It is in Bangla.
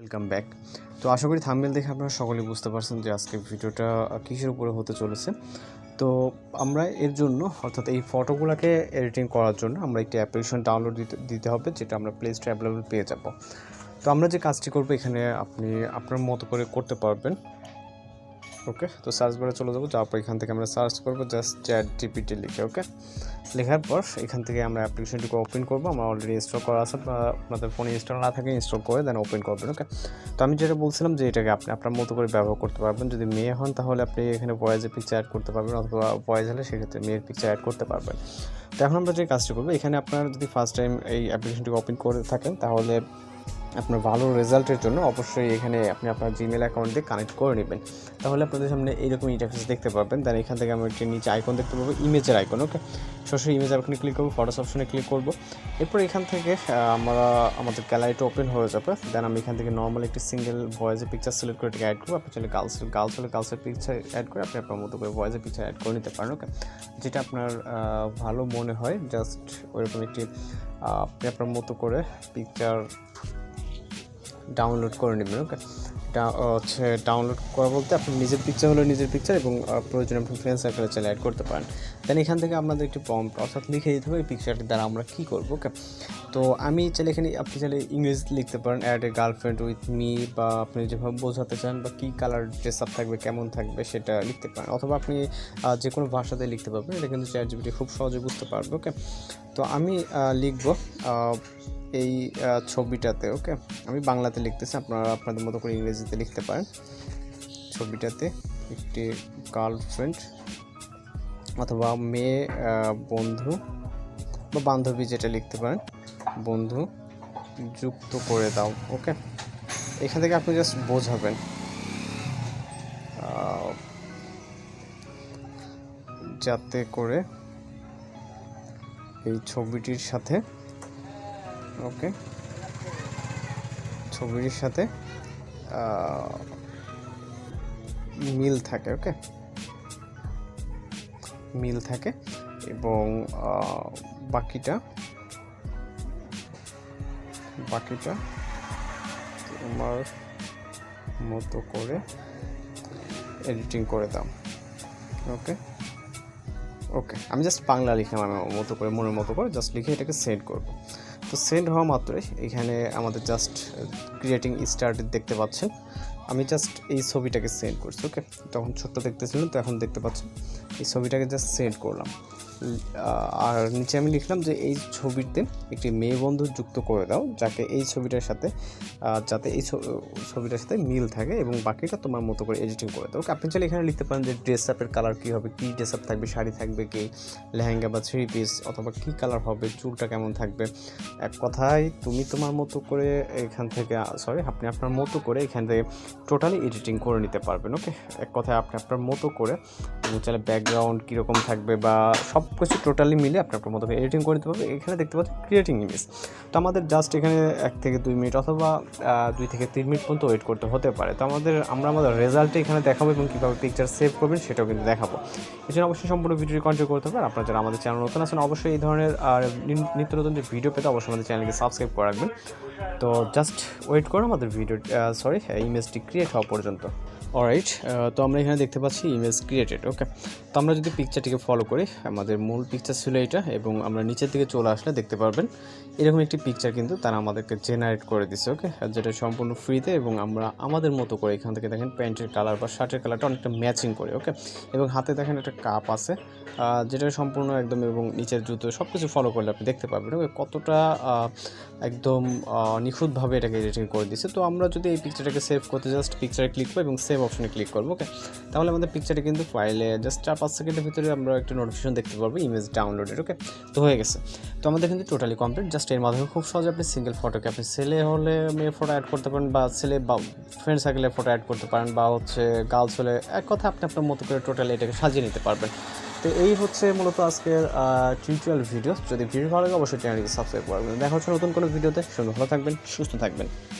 ওয়েলকাম ব্যাক তো আশা করি থামবেল দেখে আপনারা সকলে বুঝতে পারছেন যে আজকে ভিডিওটা কিসের উপরে হতে চলেছে। তো আমরা এর জন্য, অর্থাৎ এই ফটোগুলোকে এডিটিং করার জন্য আমরা একটি অ্যাপ্লিকেশন ডাউনলোড দিতে দিতে হবে, যেটা আমরা প্লে স্টোরে অ্যাভেলেবল পেয়ে যাব। তো আমরা যে কাজটি করব, এখানে আপনি আপনার মতো করে করতে পারবেন। ওকে তো সার্চ বারে চলে যাব। যাওয়ার পর এখান থেকে আমরা সার্চ করব জাস্ট চ্যাট জিপিটি লিখে ওকে লেখার পর এখান থেকে আমরা অ্যাপ্লিকেশনটিকে ওপেন করব। আমার অলরেডি ইনস্টল করা আছে, বা আপনাদের ফোনে ইনস্টল না থাকে ইনস্টল করে দেন ওপেন করবেন ওকে তো আমি যেটা বলছিলাম যে এটাকে আপনি, আপনার মতো করে ব্যবহার করতে পারবেন। যদি মেয়ে হন, তাহলে আপনি এখানে বয়েজের পিকচার অ্যাড করতে পারবেন, অথবা বয়েজ হলে সেক্ষেত্রে মেয়ের পিকচার অ্যাড করতে পারবেন। তো এখন আমরা যে কাজটি করব, এখানে আপনার যদি ফার্স্ট টাইম এই অ্যাপ্লিকেশনটিকে ওপেন করে থাকেন, তাহলে আপনার ভালো রেজাল্টের জন্য অবশ্যই এখানে আপনি আপনার জিমেল অ্যাকাউন্ট দিয়ে কানেক্ট করে নেবেন। তাহলে আপনাদের সামনে এইরকম ইন্টারফেস দেখতে পাবেন দেন এখান থেকে আমরা একটি নিচে আইকন দেখতে পাবো ইমেজের আইকন ওকে সরাসরি ইমেজ আইকনে ক্লিক করব ফটোস অপশনে ক্লিক করব। এরপর এখান থেকে আমরা, আমাদের গ্যালারিটা ওপেন হয়ে যাবে। দেন আমি এখান থেকে নর্মাল একটি সিঙ্গেল ভয়েসের পিকচার সিলেক্ট করে অ্যাড করব। আপনি চাইলে গার্লস গার্লস হলে গার্লসের পিকচার অ্যাড করে আপনি আপনার মতো করে ভয়েসের পিকচার অ্যাড করে নিতে পারেন ওকে যেটা আপনার ভালো মনে হয়। জাস্ট ওইরকম একটি আপনি আপনার মতো করে পিকচার ডাউনলোড করে নেবেন ওকে হচ্ছে ডাউনলোড করা বলতে আপনি নিজের পিকচার হলে নিজের পিকচার এবং প্রয়োজনে আপনি ফ্রেন্ড সার্কেলে চাইলে অ্যাড করতে পারেন। দেন এখান থেকে আপনাদের একটি প্রম্পট অর্থাৎ লিখে দিতে হবে এই পিকচারটি দ্বারা আমরা কী করব ওকে তো আমি চাইলে এখানে, আপনি চাইলে ইংরেজি লিখতে পারেন add a girlfriend with me বা আপনি যেভাবে বোঝাতে চান, বা কী কালার ড্রেস আপ থাকবে, কেমন থাকবে, সেটা লিখতে পারেন। অথবা আপনি যে কোনো ভাষাতে লিখতে পারবেন, এটা কিন্তু চ্যাট জিবিটি খুব সহজে বুঝতে পারবে ওকে তো আমি লিখব এই ছবিটাতে ওকে আমি বাংলাতে লিখতেছি, আপনারা আপনাদের মতো করে ইংরেজিতে লিখতে পারেন। ছবিটাতে একটি গার্লফ্রেন্ড অথবা মেয়ে বন্ধু বা বান্ধবী যেটা লিখতে পারেন, বন্ধু যুক্ত করে দাও ওকে এখান থেকে আপনি জাস্ট বোঝাবেন যাতে করে এই ছবিটির সাথে ওকে। ছবিটির সাথে মিল থাকে, ওকে? মিল থাকে এবং বাকিটা বাকিটা তোমার মতো করে এডিটিং করে দাও, ওকে? ওকে আমি জাস্ট বাংলা লিখে আমার মতো করে, মনের মতো করে জাস্ট লিখে এটাকে সেন্ড করব। তো সেন্ড হওয়া মাত্রই এখানে আমাদের জাস্ট ক্রিয়েটিং স্টার্ট দেখতে পাচ্ছেন। আমি জাস্ট এই ছবিটাকে সেন্ড করছি ওকে তখন ছোট্ট দেখতেছিলেন তো এখন দেখতে পাচ্ছেন এই ছবিটাকে জাস্ট সেন্ড করলাম। আর নিচে আমি লিখলাম যে, এই ছবিতে একটি মেয়ে বন্ধু যুক্ত করে দাও, যাকে এই ছবিটার সাথে যাতে এই ছবিটার সাথে মিল থাকে এবং বাকিটা তোমার মতো করে এডিটিং করে দাও। আপনি চাইলে এখানে লিখতে পারেন যে ড্রেস আপের কালার কী হবে, কী ড্রেস আপ থাকবে, শাড়ি থাকবে কি, লেহেঙ্গা বা থ্রি পিস অথবা কী কালার হবে, চুলটা কেমন থাকবে। এক কথায়, তুমি তোমার মতো করে এখান থেকে সরি আপনি আপনার মতো করে এখান থেকে টোটালি এডিটিং করে নিতে পারবেন ওকে এক কথায় আপনি আপনার মতো করে চাইলে ব্যাকগ্রাউন্ড কীরকম থাকবে বা সব কিছু টোটালি মিলে আপনি আপনার মতো করে এডিটিং করে নিতে পারবেন। এখানে দেখতে পাচ্ছেন ক্রিয়েটিং ইমেজ তো আমাদের জাস্ট এখানে এক থেকে দুই মিনিট অথবা দুই থেকে তিন মিনিট পর্যন্ত ওয়েট করতে হতে পারে। তো আমাদের, আমরা আমাদের রেজাল্টে এখানে দেখাবো এবং কীভাবে পিকচার সেভ করবেন সেটাও কিন্তু দেখাবো। জন্য অবশ্যই সম্পূর্ণ ভিডিওটি কন্টিনিউ করতে পারেন আপনারা যারা আমাদের চ্যানেল নতুন আছেন, অবশ্যই এই ধরনের, আর নিত্য নতুন যে ভিডিও পেতে অবশ্যই আমাদের চ্যানেলকে সাবস্ক্রাইব করে রাখবেন। তো জাস্ট ওয়েট করুন আমাদের ভিডিও সরি ইমেজটি ক্রিয়েট হওয়া পর্যন্ত। অলরাইট তো আমরা এখানে দেখতে পাচ্ছি ইমেজ ক্রিয়েটেড ওকে তো আমরা যদি পিকচারটিকে ফলো করি, আমাদের মূল পিকচার ছিল এটা, এবং আমরা নিচের দিকে চলে আসলে দেখতে পারবেন, এরকম একটি পিকচার কিন্তু তারা আমাদেরকে জেনারেট করে দিচ্ছে ওকে যেটা সম্পূর্ণ ফ্রিতে এবং আমরা আমাদের মতো করে এখান থেকে দেখেন প্যান্টের কালার বা শার্টের কালারটা অনেকটা ম্যাচিং করে ওকে এবং হাতে দেখেন একটা কাপ আছে যেটা সম্পূর্ণ একদম এবং নিচের জুতো সব কিছু ফলো করলে আপনি দেখতে পাবেন ওকে কতটা একদম নিখুঁতভাবে এটাকে এডিটিং করে দিচ্ছে তো আমরা যদি এই পিকচারটাকে সেভ করতে জাস্ট পিকচারে ক্লিক করব এবং সেভ অপশনে ক্লিক করব ওকে তাহলে আমাদের পিকচারটা কিন্তু ফাইলে জাস্ট চার পাঁচ সেকেন্ডের ভিতরে আমরা একটা নোটিফিকেশন দেখতে পারব ইমেজ ডাউনলোডের ওকে তো হয়ে গেছে। তো আমাদের কিন্তু টোটালি কমপ্লিট জাস্ট এর মাধ্যমে খুব সহজে আপনি সিঙ্গেল ফটোকে আপনি ছেলে হলে মেয়ে ফটো অ্যাড করতে পারেন বা ছেলে বা ফ্রেন্ড সার্কেলে ফটো অ্যাড করতে পারেন বা হচ্ছে গার্লস হলে এক কথা আপনি আপনার মতো করে টোটালি এটাকে সাজিয়ে নিতে পারবেন। তো এই হচ্ছে মূলত আজকের টিউটোরিয়াল ভিডিও যদি ভিডিও ভালো লাগে, অবশ্যই চ্যানেলকে সাবস্ক্রাইব করবেন দেখা হচ্ছে নতুন কোনো ভিডিওতে সুন্দর ভালো থাকবেন, সুস্থ থাকবেন।